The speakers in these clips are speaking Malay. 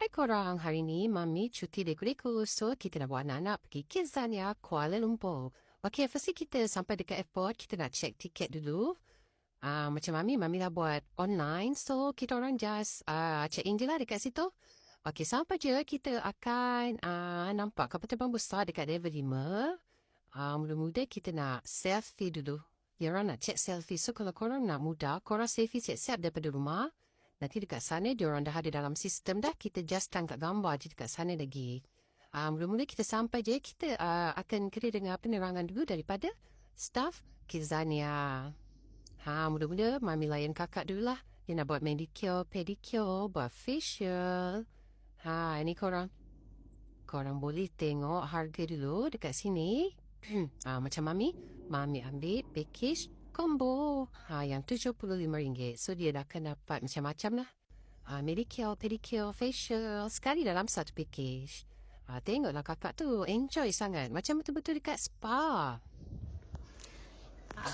Hai korang, hari ni Mami cuti deku-deku. So, kita nak bawa anak-anak pergi Kizania, Kuala Lumpur. Okay, first kita sampai dekat airport, kita nak check tiket dulu. Uh, macam Mami, Mami dah buat online. So, kita orang just uh, check in je lah dekat situ. Okay, sampai je kita akan uh, nampak kapal terbang besar dekat level 5. Uh, Mula-mula kita nak selfie dulu. Ya orang nak check selfie. So, kalau korang nak mudah, korang selfie siap-siap daripada rumah. Nanti dekat sana dia orang dah ada dalam sistem dah. Kita just tangkap gambar je dekat sana lagi. Um, mula-mula kita sampai je, kita uh, akan kena dengar penerangan dulu daripada staff Kizania. Ha, mula-mula mami layan kakak dulu lah. Dia nak buat manicure, pedicure, buat facial. Ha, ini korang. Korang boleh tengok harga dulu dekat sini. ha, macam mami, mami ambil package combo ha, yang RM75. So dia dah akan dapat macam-macam lah. Ha, medicure, pedicure, facial sekali dalam satu package. Ha, tengoklah kakak tu enjoy sangat. Macam betul-betul dekat spa. Ha,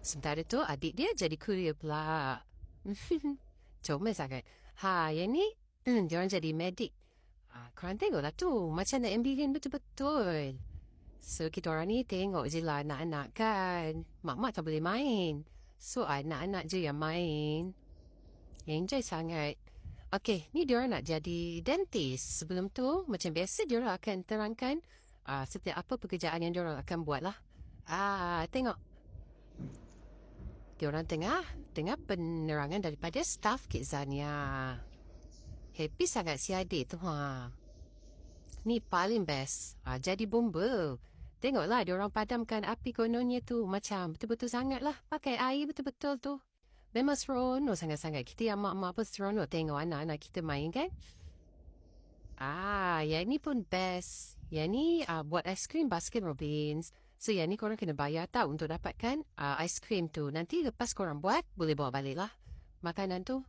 sementara tu adik dia jadi courier pula. Comel sangat. Ha, yang ni hmm, dia orang jadi medik. Ha, korang tengoklah tu. Macam nak ambilin betul-betul. So kita orang ni tengok je lah anak-anak kan. Mak-mak tak boleh main. So anak-anak je yang main. Enjoy sangat. Okay, ni dia nak jadi dentist. Sebelum tu, macam biasa dia akan terangkan uh, setiap apa pekerjaan yang dia akan buat lah. Ah, tengok. Dia orang tengah, tengah penerangan daripada staff Kidzania. Happy sangat si adik tu ha. Ni paling best. Ah, jadi bomba. Tengoklah dia orang padamkan api kononnya tu macam betul-betul sangat lah. Pakai air betul-betul tu. Memang seronok sangat-sangat. Kita yang mak-mak pun seronok tengok anak-anak kita main kan. Ah, yang ni pun best. Yang ni uh, buat krim Baskin Robbins. So yang ni korang kena bayar tau untuk dapatkan uh, krim tu. Nanti lepas korang buat, boleh bawa balik lah. Makanan tu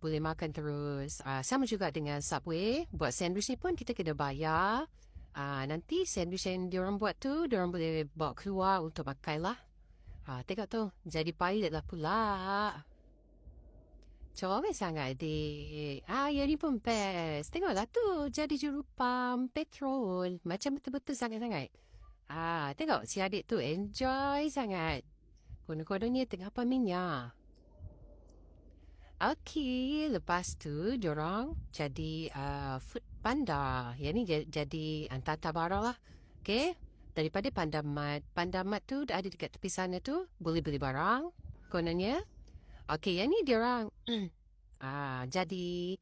boleh makan terus. Uh, sama juga dengan Subway. Buat sandwich ni pun kita kena bayar. Ah, nanti sandwich yang diorang buat tu, diorang boleh bawa keluar untuk makan lah. Ah, tengok tu, jadi pilot lah pula. Comel sangat adik. Ah, yang ni pun best. Tengoklah tu, jadi jurupam, petrol. Macam betul-betul sangat-sangat. Ah, tengok si adik tu enjoy sangat. Kono-kononnya tengah apa minyak. Okey, lepas tu diorang jadi uh, food panda. Yang ni jadi antara barang lah. Okey, daripada pandamat. Pandamat tu ada dekat tepi sana tu. Boleh beli barang. Kononnya. Okey, yang ni diorang uh, jadi